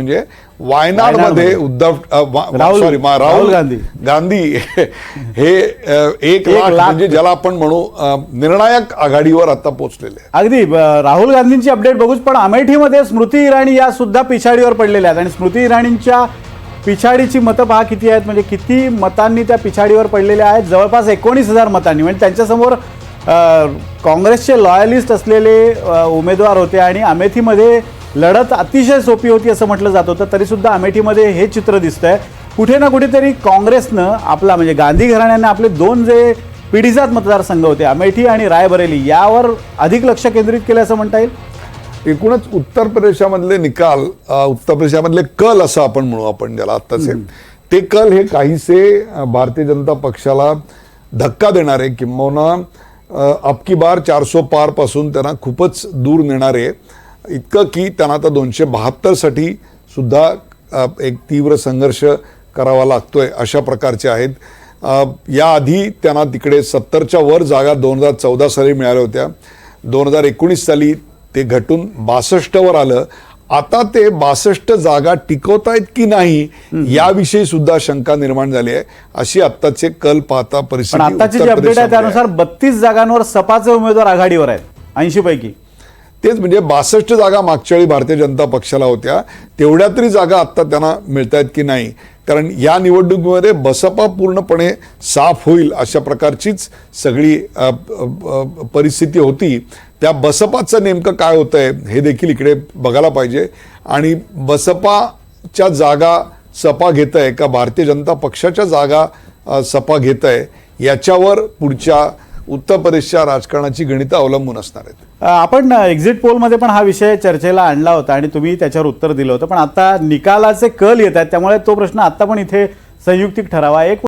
म्हणजे वायनाडमध्ये उद्धव सॉरी राहुल गांधी. गांधी हे एक लाख. म्हणजे ज्याला आपण म्हणू निर्णायक आघाडीवर आता पोहोचलेले अगदी राहुल गांधींची अपडेट बघूच पण अमेठीमध्ये स्मृती इराणी या सुद्धा पिछाडीवर पडलेल्या आहेत. आणि स्मृती इराणींच्या पिछाडीची मतं पहा किती आहेत. म्हणजे किती मतांनी त्या पिछाडीवर पडलेल्या आहेत. जवळपास एकोणीस हजार मतांनी. म्हणजे त्यांच्यासमोर काँग्रेसचे लॉयलिस्ट असलेले उमेदवार होते. आणि अमेठीमध्ये लढत अतिशय सोपी होती असं म्हटलं जात होतं. तरीसुद्धा अमेठीमध्ये हे चित्र दिसतंय. कुठे ना कुठेतरी काँग्रेसनं आपला म्हणजे गांधी घराण्याने आपले दोन जे पिढीजात मतदारसंघ होते अमेठी आणि रायबरेली यावर अधिक लक्ष केंद्रित केलं असं म्हणता येईल? एकूणच उत्तर प्रदेशामधले निकाल उत्तर प्रदेशामधले कल असं आपण म्हणू आपण ज्याला आत्ताचे. ते कल हे काहीसे भारतीय जनता पक्षाला धक्का देणारे किंबहुना अबकी बार चारसो पारपासून त्यांना खूपच दूर नेणारे इतकं की त्यांना आता दोनशे बहात्तरसाठी सुद्धा एक तीव्र संघर्ष करावा लागतोय अशा प्रकारचे आहेत. याआधी त्यांना तिकडे सत्तरच्या वर जागा दोन हजार चौदा साली मिळाल्या होत्या. दोन हजार एकोणीस साली ते घटून बासष्टवर आलं. आता ते बासष्ट जागा टिकवतायत की नाही याविषयी सुद्धा शंका निर्माण झाली आहे. अशी आत्ताचे कल पाहता परिस्थिती त्यानुसार बत्तीस जागांवर सपाचे उमेदवार आघाडीवर आहेत ऐंशी पैकी तेच म्हणजे बासष्ट जागा मागच्या वेळी भारतीय जनता पक्षाला होत्या. तेवढ्या तरी जागा आत्ता त्यांना मिळत आहेत की नाही. कारण या निवडणुकीमध्ये बसपा पूर्णपणे साफ होईल अशा प्रकारचीच सगळी परिस्थिती होती. त्या बसपाचं नेमकं काय होतं आहे हे देखील इकडे बघायला पाहिजे. आणि बसपाच्या जागा सपा घेत आहे का भारतीय जनता पक्षाच्या जागा सपा घेत आहे याच्यावर पुढच्या उत्तर प्रदेशच्या राजकारणाची गणितं अवलंबून असणार आहेत. आपण एक्झिट पोलमध्ये पण हा विषय चर्चेला आणला होता आणि तुम्ही त्याच्यावर उत्तर दिलं होतं. पण आता निकालाचे कल येत आहेत त्यामुळे तो प्रश्न आता पण इथे संयुक्तिक ठरावा. एक